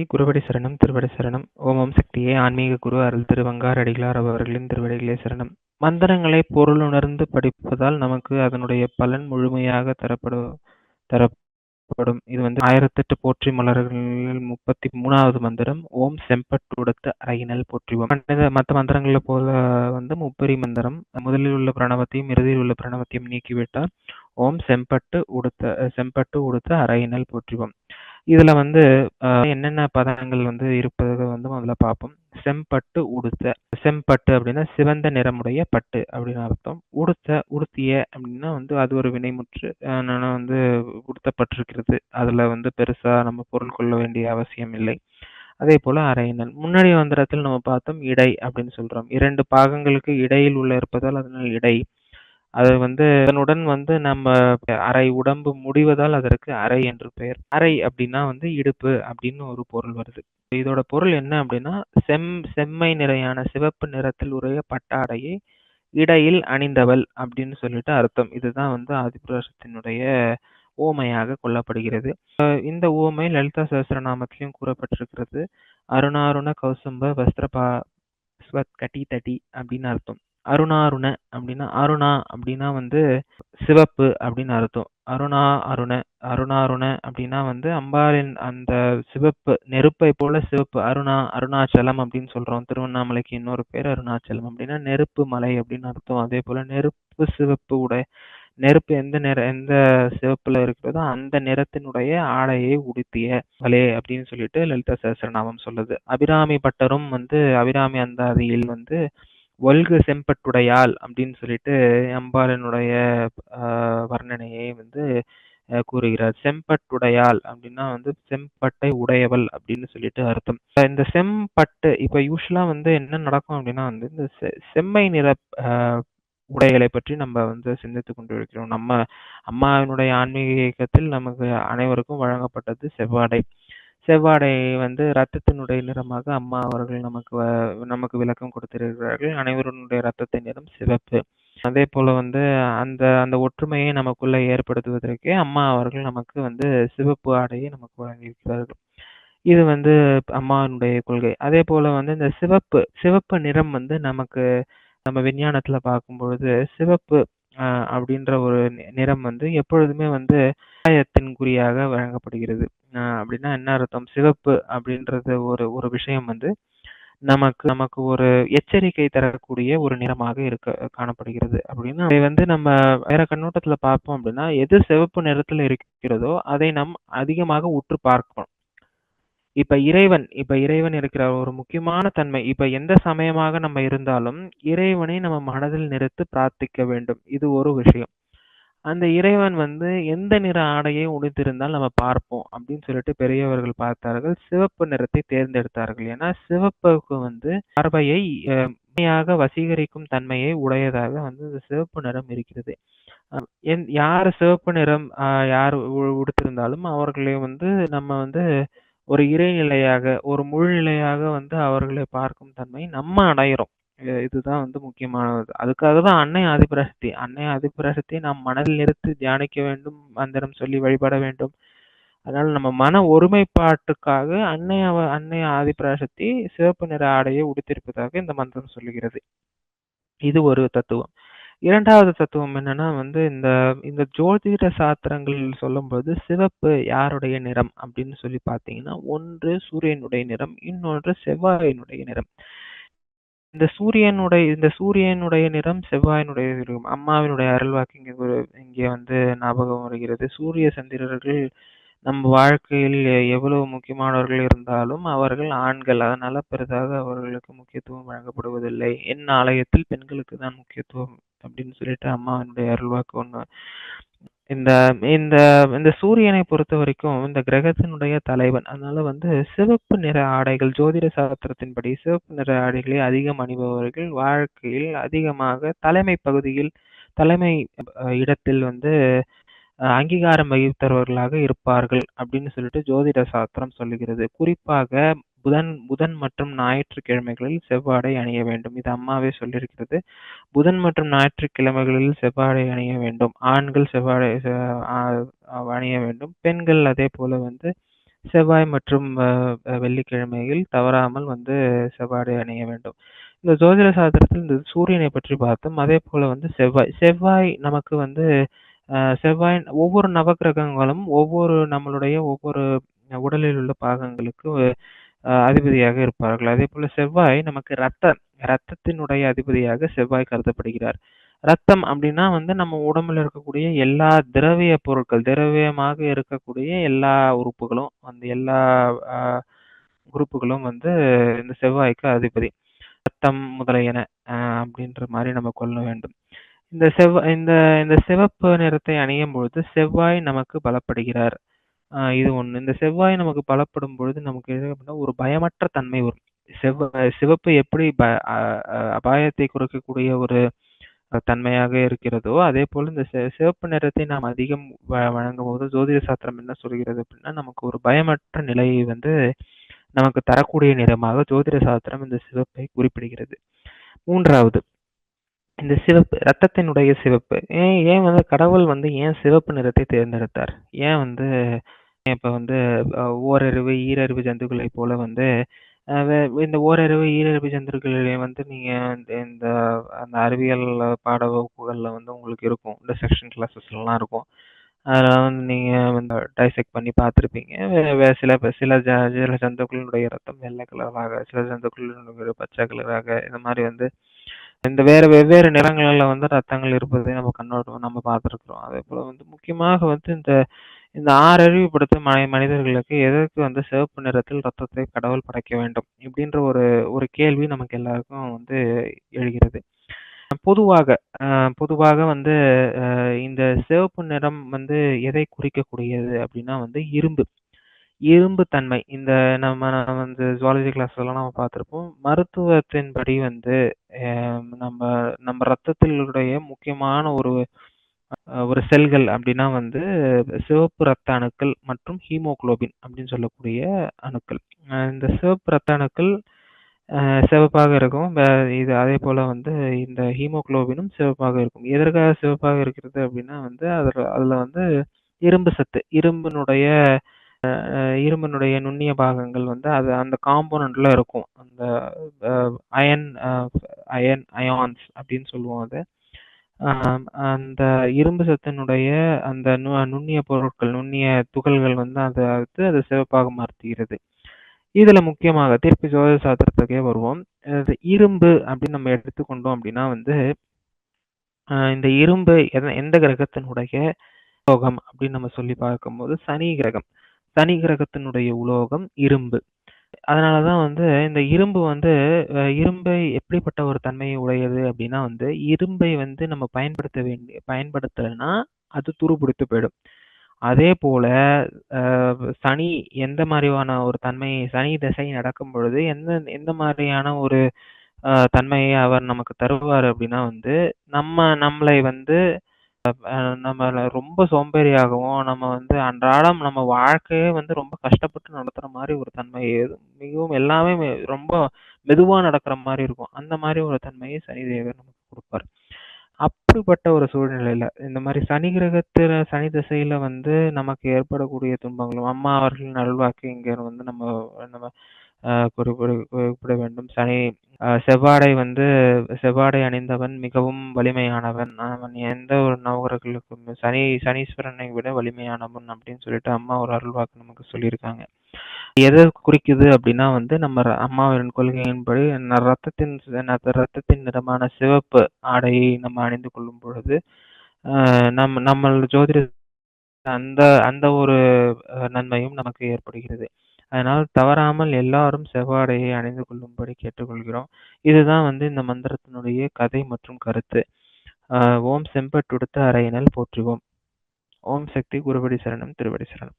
சக்தி குருவடி சரணம் திருவடி சரணம் ஓமம் சக்தியே ஆன்மீக குரு அருள் திரு அடிகளார் அவர்களின் திருவடிகளே சரணம். மந்திரங்களை பொருளுணர்ந்து படிப்பதால் நமக்கு அதனுடைய பலன் முழுமையாக தரப்படும் தரப்படும். இது வந்து ஆயிரத்தெட்டு போற்றி மலர்களில் முப்பத்தி மூணாவது மந்திரம். ஓம் செம்பட் உடுத்த அரையினல் போற்றிவோம் மற்ற மந்திரங்களை போல வந்து முப்பெரி மந்திரம். முதலில் உள்ள பிரணவத்தையும் இறுதியில் உள்ள பிரணவத்தையும் நீக்கிவிட்டால் ஓம் செம்பட்டு உடுத்த செம்பட்டு உடுத்த அரையினல் போற்றிவோம். இதுல வந்து என்னென்ன பதங்கள் வந்து இருப்பதை வந்து முதல்ல பார்ப்போம். செம்பட்டு உடுத்த. செம்பட்டு அப்படின்னா சிவந்த நிறமுடைய பட்டு அப்படின்னு அர்த்தம். உடுத்த உடுத்திய அப்படின்னா வந்து அது ஒரு வினைமுற்று அஹ், என்னன்னா வந்து உடுத்தப்பட்டிருக்கிறது. அதுல வந்து பெருசா நம்ம பொருள் கொள்ள வேண்டிய அவசியம் இல்லை. அதே போல அரையினல் முன்னாடி மந்திரத்தில் நம்ம பார்த்தோம் இடை அப்படின்னு சொல்றோம். இரண்டு பாகங்களுக்கு இடையில் உள்ள இருப்பதால் அதனால் இடை. அது வந்து அதனுடன் வந்து நம்ம அரை உடம்பு முடிவதால் அதற்கு அரை என்று பெயர். அரை அப்படின்னா வந்து இடுப்பு அப்படின்னு ஒரு பொருள் வருது. இதோட பொருள் என்ன அப்படின்னா செம் செம்மை நிறையான சிவப்பு நிறத்தில் உரைய பட்டாடையை இடையில் அணிந்தவள் அப்படின்னு சொல்லிட்டு அர்த்தம். இதுதான் வந்து ஆதிபுருஷத்தினுடைய ஓமையாக கொள்ளப்படுகிறது. இந்த ஓமை லலிதா சகஸ்ரநாமத்திலும் கூறப்பட்டிருக்கிறது. அருணாருண கௌசம்ப வஸ்திரபா ஸ்வத் கட்டி தட்டி அப்படின்னு அர்த்தம். அருணாருண அப்படின்னா அருணா அப்படின்னா வந்து சிவப்பு அப்படின்னு அர்த்தம். அருணா அருண அருணாருண அப்படின்னா வந்து அம்பாளின் அந்த சிவப்பு நெருப்பை போல சிவப்பு. அருணா அருணாச்சலம் அப்படின்னு சொல்றோம். திருவண்ணாமலைக்கு இன்னொரு பேர் அருணாச்சலம் அப்படின்னா நெருப்பு மலை அப்படின்னு அர்த்தம். அதே போல நெருப்பு சிவப்பு உடை நெருப்பு எந்த நிற எந்த சிவப்புல இருக்கிறதோ அந்த நிறத்தினுடைய ஆடையை உடுத்திய வலே அப்படின்னு சொல்லிட்டு லலிதா சஹசிரநாமம் சொல்லுது. அபிராமி பட்டரும் வந்து அபிராமி அந்தாதியில் வந்து ஒல்கு செம்பட்டுடையாள் அப்படின்னு சொல்லிட்டு அம்பாளினுடைய வர்ணனையை வந்து கூறுகிறார். செம்பட்டுடையாள் அப்படின்னா வந்து செம்பட்டை உடையவள் அப்படின்னு சொல்லிட்டு அர்த்தம். இந்த செம்பட்டு இப்ப யூஸ்வலா வந்து என்ன நடக்கும் அப்படின்னா வந்து இந்த செ- செம்மை நிற உடைகளை பற்றி நம்ம வந்து சிந்தித்து கொண்டிருக்கிறோம். நம்ம அம்மாவினுடைய ஆன்மீக இயக்கத்தில் நமக்கு அனைவருக்கும் வழங்கப்பட்டது செவ்வாடை. செவ்வாடை வந்து ரத்தத்தினுடைய நிறமாக அம்மா அவர்கள் நமக்கு வ- நமக்கு விளக்கம் கொடுத்திருக்கிறார்கள். அனைவருடைய ரத்தத்தின் நிறம் சிவப்பு. அதே போல வந்து அந்த அந்த ஒற்றுமையை நமக்குள்ள ஏற்படுத்துவதற்கே அம்மா அவர்கள் நமக்கு வந்து சிவப்பு ஆடையை நமக்கு வழங்கியிருக்கிறார்கள். இது வந்து அம்மாவினுடைய கொள்கை. அதே போல வந்து இந்த சிவப்பு சிவப்பு நிறம் வந்து நமக்கு நம்ம விஞ்ஞானத்துல பார்க்கும் பொழுது சிவப்பு ஆஹ், அப்படின்ற ஒரு நிறம் வந்து எப்பொழுதுமே வந்து ஆயத்தின் குறியாக வழங்கப்படுகிறது. அஹ் அப்படின்னா என்ன அர்த்தம்? சிவப்பு அப்படின்றது ஒரு ஒரு விஷயம் வந்து நமக்கு நமக்கு ஒரு எச்சரிக்கை தரக்கூடிய ஒரு நிறமாக இருக்க காணப்படுகிறது. அப்படின்னா அதை வந்து நம்ம வேற கண்ணோட்டத்துல பார்ப்போம் அப்படின்னா எது சிவப்பு நிறத்துல இருக்கிறதோ அதை நாம் அதிகமாக உற்று பார்க்கணும். இப்ப இறைவன் இப்ப இறைவன் இருக்கிற ஒரு முக்கியமான தன்மை இப்ப எந்த சமயமாக நம்ம இருந்தாலும் இறைவனை நம்ம மனதில் நிறுத்து பிரார்த்திக்க வேண்டும். இது ஒரு விஷயம். அந்த இறைவன் வந்து எந்த நிற ஆடையை உடுத்திருந்தால் நம்ம பார்ப்போம் அப்படின்னு சொல்லிட்டு பெரியவர்கள் பார்த்தார்கள். சிவப்பு நிறத்தை தேர்ந்தெடுத்தார்கள். ஏன்னா சிவப்புக்கு வந்து பார்வையை அஹ், உண்மையாக வசீகரிக்கும் தன்மையை உடையதாக வந்து இந்த சிவப்பு நிறம் இருக்கிறது. எந்- யார் சிவப்பு நிறம் ஆஹ், யார் உ- உடுத்திருந்தாலும் அவர்களை வந்து நம்ம வந்து ஒரு இறைநிலையாக ஒரு முழுநிலையாக வந்து அவர்களை பார்க்கும் தன்மை நம்ம அடையிறோம். இதுதான் வந்து முக்கியமானது. அதுக்காக தான் அன்னை ஆதிபிரசக்தி. அன்னை ஆதிபராசக்தியை நாம் மனதில் நிறுத்தி தியானிக்க வேண்டும் மந்திரம் சொல்லி வழிபட வேண்டும். அதனால நம்ம மன ஒருமைப்பாட்டுக்காக அன்னை அன்னை ஆதிபராசக்தி சிவப்பு நிற ஆடையை உடுத்திருப்பதாக இந்த மந்திரம் சொல்லுகிறது. இது ஒரு தத்துவம். இரண்டாவது தத்துவம் என்னன்னா வந்து இந்த இந்த ஜோதிட சாஸ்திரங்கள் சொல்லும்போது சிவப்பு யாருடைய நிறம் அப்படின்னு சொல்லி பார்த்தீங்கன்னா ஒன்று சூரியனுடைய நிறம் இன்னொன்று செவ்வாயினுடைய நிறம். இந்த சூரியனுடைய இந்த சூரியனுடைய நிறம் செவ்வாயினுடைய நிறம் அம்மாவினுடைய அருள்வாக்கு இங்கே ஒரு இங்கே வந்து ஞாபகம் வருகிறது. சூரிய சந்திரர்கள் நம் வாழ்க்கையில் எவ்வளவு முக்கியமானவர்கள் இருந்தாலும் அவர்கள் ஆண்கள். அதனால பெரிதாக அவர்களுக்கு முக்கியத்துவம் வழங்கப்படுவதில்லை. என் ஆலயத்தில் பெண்களுக்கு தான் முக்கியத்துவம் அப்படின்னு சொல்லிட்டு அம்மாவினுடைய அருள்வாக்கு ஒண்ணு. இந்த இந்த இந்த சூரியனை பொறுத்த வரைக்கும் இந்த கிரகத்தினுடைய தலைவன். அதனால வந்து சிவப்பு நிற ஆடைகள் ஜோதிட சாஸ்திரத்தின்படி சிவப்பு நிற ஆடைகளை அதிகம் அணிபவர்கள் வாழ்க்கையில் அதிகமாக தலைமை பகுதியில் தலைமை இடத்தில் வந்து அங்கீகாரம் வகித்தவர்களாக இருப்பார்கள் அப்படின்னு சொல்லிட்டு ஜோதிட சாஸ்திரம் சொல்லுகிறது குறிப்பாக புதன் புதன் மற்றும் ஞாயிற்றுக்கிழமைகளில் செவ்வாடை அணிய வேண்டும் இது அம்மாவே சொல்லியிருக்கிறது புதன் மற்றும் ஞாயிற்றுக்கிழமைகளில் செவ்வாடை அணிய வேண்டும் ஆண்கள் செவ்வாடை அணிய வேண்டும் பெண்கள் அதே போல வந்து செவ்வாய் மற்றும் வெள்ளிக்கிழமையில் தவறாமல் வந்து செவ்வாடை அணிய வேண்டும். இந்த ஜோதிட சாஸ்திரத்தில் இந்த சூரியனை பற்றி பார்த்தோம். அதே போல வந்து செவ்வாய். செவ்வாய் நமக்கு வந்து செவ்வாய் ஒவ்வொரு நவக்கிரகங்களும் ஒவ்வொரு நம்மளுடைய ஒவ்வொரு உடலில் உள்ள பாகங்களுக்கு அதிபதியாக இருப்பார்கள். அதே போல செவ்வாய் நமக்கு ரத்த ரத்தத்தினுடைய அதிபதியாக செவ்வாய் கருதப்படுகிறார். ரத்தம் அப்படின்னா வந்து நம்ம உடம்புல இருக்கக்கூடிய எல்லா திரவிய பொருட்கள், திரவியமாக இருக்கக்கூடிய எல்லா உறுப்புகளும், அந்த எல்லா உறுப்புகளும் வந்து இந்த செவ்வாய்க்கு அதிபதி. ரத்தம் முதலியன அப்படின்ற மாதிரி நம்ம கொள்ள வேண்டும். இந்த செவ்வாய் இந்த இந்த சிவப்பு நிறத்தை அணியும் பொழுது செவ்வாய் நமக்கு பலப்படுகிறார். இது ஒண்ணு. இந்த செவ்வாய் நமக்கு பலப்படும் பொழுது நமக்கு எது அப்படின்னா ஒரு பயமற்ற தன்மை வரும். செவ்வ சிவப்பு எப்படி ப அபாயத்தை குறைக்கக்கூடிய ஒரு தன்மையாக இருக்கிறதோ, அதே போல இந்த சிவப்பு நிறத்தை நாம் அதிகம் வழங்கும்போது ஜோதிட சாஸ்திரம் என்ன சொல்கிறது அப்படின்னா, நமக்கு ஒரு பயமற்ற நிலையை வந்து நமக்கு தரக்கூடிய நிறமாக ஜோதிட சாஸ்திரம் இந்த சிவப்பை குறிப்பிடுகிறது. மூன்றாவது இந்த சிவப்பு ரத்தத்தினுடைய சிவப்பு. ஏன் ஏன் வந்து கடவுள் வந்து ஏன் சிவப்பு நிறத்தை தேர்ந்தெடுத்தார்? ஏன் வந்து இப்போ வந்து ஓரறிவு, ஈரறிவு ஜந்துக்களை போல வந்து இந்த ஓரறிவு, ஈரறிவு ஜந்துக்களிலே வந்து நீங்க இந்த அந்த அறிவியல் பாட வகுப்புகள்ல வந்து உங்களுக்கு இருக்கும். இந்த செக்ஷன் கிளாஸஸ்லாம் இருக்கும். அதெல்லாம் வந்து நீங்க வந்து டைசெக்ட் பண்ணி பார்த்துருப்பீங்க. சில சில ஜ சில ஜந்துக்களினுடைய ரத்தம் வெள்ளை கலராக, சில ஜந்துக்களினுடைய பச்சை கலராக இந்த மாதிரி வந்து இந்த வேற வெவ்வேறு நிறங்களில் வந்து ரத்தங்கள் இருப்பதை நம்ம கண்ணோட்டம் நம்ம பார்த்துருக்குறோம். அதே போல் வந்து முக்கியமாக வந்து இந்த இந்த ஆறறிவு படைத்த ம மனிதர்களுக்கு எதற்கு வந்து சிவப்பு நிறத்தில் ரத்தத்தை கடவுள் படைக்க வேண்டும்? இப்படின்ற ஒரு ஒரு கேள்வி நமக்கு எல்லாருக்கும் வந்து எழுகிறது. பொதுவாக பொதுவாக வந்து இந்த சிவப்பு நிறம் வந்து எதை குறிக்கக்கூடியது அப்படின்னா வந்து இரும்பு. இரும்பு தன்மை. இந்த நம்ம வந்து ஜுவாலஜி கிளாஸ்லலாம் நம்ம பார்த்துருப்போம். மருத்துவத்தின் படி வந்து நம்ம நம்ம ரத்தத்தினுடைய முக்கியமான ஒரு ஒரு செல்கள் அப்படின்னா வந்து சிவப்பு ரத்த அணுக்கள் மற்றும் ஹீமோகுளோபின் அப்படின்னு சொல்லக்கூடிய அணுக்கள். இந்த சிவப்பு ரத்த அணுக்கள் சிவப்பாக இருக்கும். இது அதே போல வந்து இந்த ஹீமோகுளோபினும் சிவப்பாக இருக்கும். எதற்காக சிவப்பாக இருக்கிறது அப்படின்னா வந்து அதில் அதில் வந்து இரும்பு சத்து இரும்பினுடைய இரும்பினுடைய நுண்ணிய பாகங்கள் வந்து அது அந்த காம்போனன்ட்ல இருக்கும். அந்த அயன் அயன் அயான்ஸ் அப்படின்னு சொல்லுவோம் அது அந்த இரும்பு சத்தினுடைய அந்த நு நுண்ணிய பொருட்கள், நுண்ணிய துகள்கள் வந்து அதை அடுத்து அது சிவப்பாக மாற்றுகிறது. இதுல முக்கியமாக திருப்பி ஜோதிட சாஸ்திரத்துக்கே வருவோம். இரும்பு அப்படின்னு நம்ம எடுத்துக்கொண்டோம் அப்படின்னா வந்து இந்த இரும்பு எந்த கிரகத்தினுடைய யோகம் அப்படின்னு நம்ம சொல்லி பார்க்கும்போது சனி கிரகம். சனி கிரகத்தினுடைய உலோகம் இரும்பு. அதனால தான் வந்து இந்த இரும்பு வந்து இரும்பை எப்படிப்பட்ட ஒரு தன்மையை உடையது அப்படின்னா வந்து இரும்பை வந்து நம்ம பயன்படுத்த வேண்டிய பயன்படுத்தலைன்னா அது துருபிடித்து போயிடும். அதே போல சனி எந்த மாதிரியான ஒரு தன்மை சனி திசை நடக்கும் பொழுது எந்த எந்த மாதிரியான ஒரு தன்மையை அவர் நமக்கு தருவார் அப்படின்னா வந்து நம்ம நம்மளை வந்து நம்ம ரொம்ப சோம்பேறியாகவும், நம்ம வந்து அன்றாடம் நம்ம வாழ்க்கையே வந்து ரொம்ப கஷ்டப்பட்டு நடத்துற மாரி ஒரு தன்மை மிகவும் எல்லாமே ரொம்ப மெதுவா நடக்கிற மாரி இருக்கும். அந்த மாரி ஒரு தன்மையை சனிதேவர் நமக்கு குடுப்பார். அப்படிப்பட்ட ஒரு சூழ்நிலையில இந்த மாரி சனி கிரகத்துல சனி திசையில வந்து நமக்கு ஏற்படக்கூடிய துன்பங்களும், அம்மா அவர்களின் அருள்வாக்கு இங்க வந்து நம்ம நம்ம குறிப்பிட குறிப்பிட வேண்டும். சனி செவ்வாடை வந்து செவ்வாடை அணிந்தவன் மிகவும் வலிமையானவன். அவன் எந்த ஒரு நவகர்களுக்கும் சனி சனீஸ்வரனை விட வலிமையானவன் அப்படின்னு சொல்லிட்டு அம்மா ஒரு அருள்வாக்கு நமக்கு சொல்லியிருக்காங்க. எதை குறிக்குது அப்படின்னா வந்து நம்ம அம்மாவின் கொள்கையின்படி ரத்தத்தின் ரத்தத்தின் நிறமான சிவப்பு ஆடையை நம்ம அணிந்து கொள்ளும் பொழுது நம்ம நம்ம ஜோதிட அந்த அந்த ஒரு நன்மையும் நமக்கு ஏற்படுகிறது. அதனால் தவறாமல் எல்லாரும் செவ்வாடையை அணிந்து கொள்ளும்படி கேட்டுக்கொள்கிறோம். இதுதான் வந்து இந்த மந்திரத்தினுடைய கதை மற்றும் கருத்து. ஓம் செம்பட்டுடுத்த அறையினல் போற்றுவோம். ஓம் சக்தி குருவடி சரணம் திருவடி சரணம்.